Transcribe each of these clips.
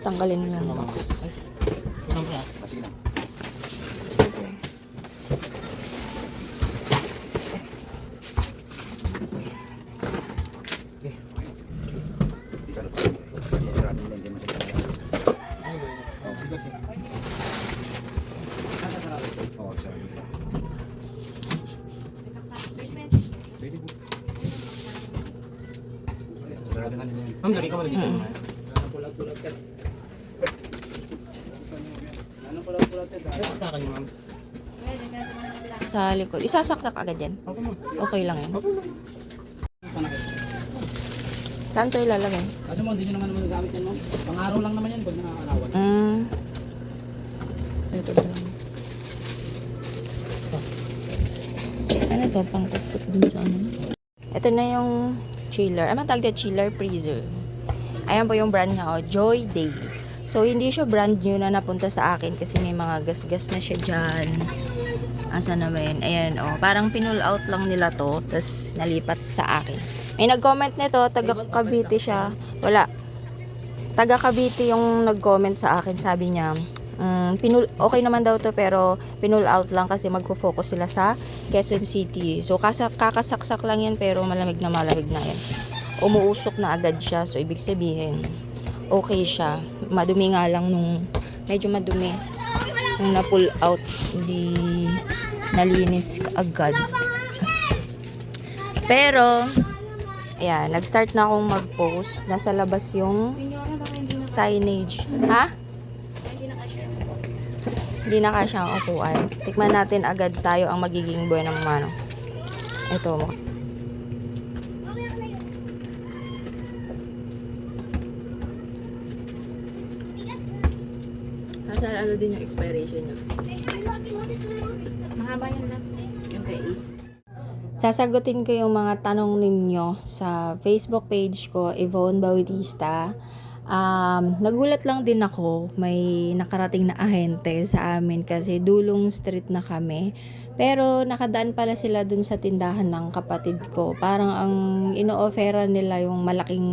Tanggalin mo yung box. Ma'am, lagi ka mo dito. Ano sa akin, ma'am? Sa likod. Isasaksak agad yan. Okay lang yan. Ito. Saan to ilalagay? Kasi mo, hindi nyo naman naman gamit yan, ma'am. Pang-araw lang naman yan pag nakakalawan. Mm. Ito ba? Ano to? Pang tuktok dun sa ano? Ito na yung chiller. Ano tawag na chiller freezer? Ayan po yung brand niya, oh, Joy Day. So, hindi siya brand new na napunta sa akin kasi may mga gas-gas na siya dyan. Asa na ba? Ayan, oh. Parang pinull out lang nila to, tapos nalipat sa akin. May nag-comment nito, taga Cavite siya. Wala. Taga Cavite yung nag-comment sa akin. Sabi niya, mm, pinul okay naman daw to pero pinull out lang kasi magfo-focus sila sa Quezon City. So, kasa kakasaksak lang yan pero malamig na malamig na yan. Umuusok na agad siya. So, ibig sabihin, okay siya. Madumi nga lang nung, medyo madumi. Nung na-pull out, hindi nalinis agad. Pero, ayan, nag-start na akong mag-post. Nasa labas yung signage. Ha? Hindi na kasya ang upuan. Tikman natin agad tayo ang magiging buhay ng mano. Ito mo. Nasa ano din yung expiration niya? Mahaba yun lang. Yung kay Ace. Sasagutin ko yung mga tanong ninyo sa Facebook page ko, Yvonne Bautista. Um, nagulat lang din ako, may nakarating na ahente sa amin kasi dulong street na kami. Pero nakadaan pala sila dun sa tindahan ng kapatid ko. Parang ang ino-offera nila yung malaking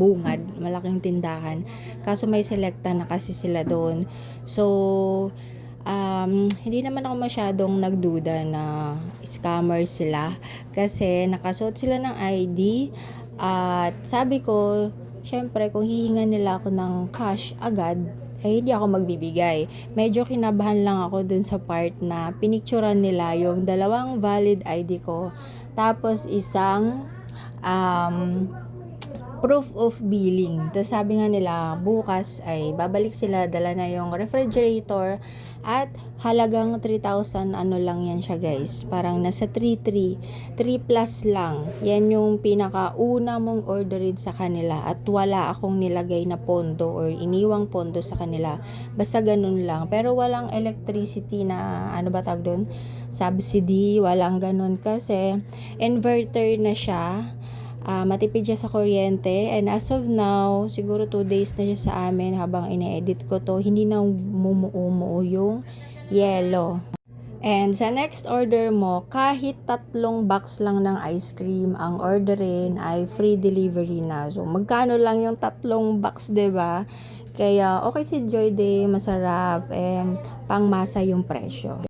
bungad, malaking tindahan. Kaso may selecta na kasi sila doon. So, um, hindi naman ako masyadong nagduda na scammer sila kasi nakasuot sila ng ID at sabi ko, syempre kung hihingan nila ako ng cash agad, eh hindi ako magbibigay. Medyo kinabahan lang ako dun sa part na pinicturan nila yung dalawang valid ID ko tapos isang um, proof of billing. Tapos sabi nga nila, bukas ay babalik sila, dala na yung refrigerator at halagang 3,000 ano lang yan siya guys. Parang nasa 3,3. 3 plus lang. Yan yung pinakauna mong orderin sa kanila at wala akong nilagay na pondo or iniwang pondo sa kanila. Basta ganun lang. Pero walang electricity na ano ba tawag doon? Subsidy, walang ganun kasi inverter na siya Ah, matipid siya sa kuryente and as of now, siguro 2 days na siya sa amin habang ine-edit ko to, hindi na mumuumuo yung yellow. And sa next order mo, kahit tatlong box lang ng ice cream ang orderin ay free delivery na. So, magkano lang yung tatlong box, 'di ba? Kaya okay si Joy Day, masarap and pangmasa yung presyo.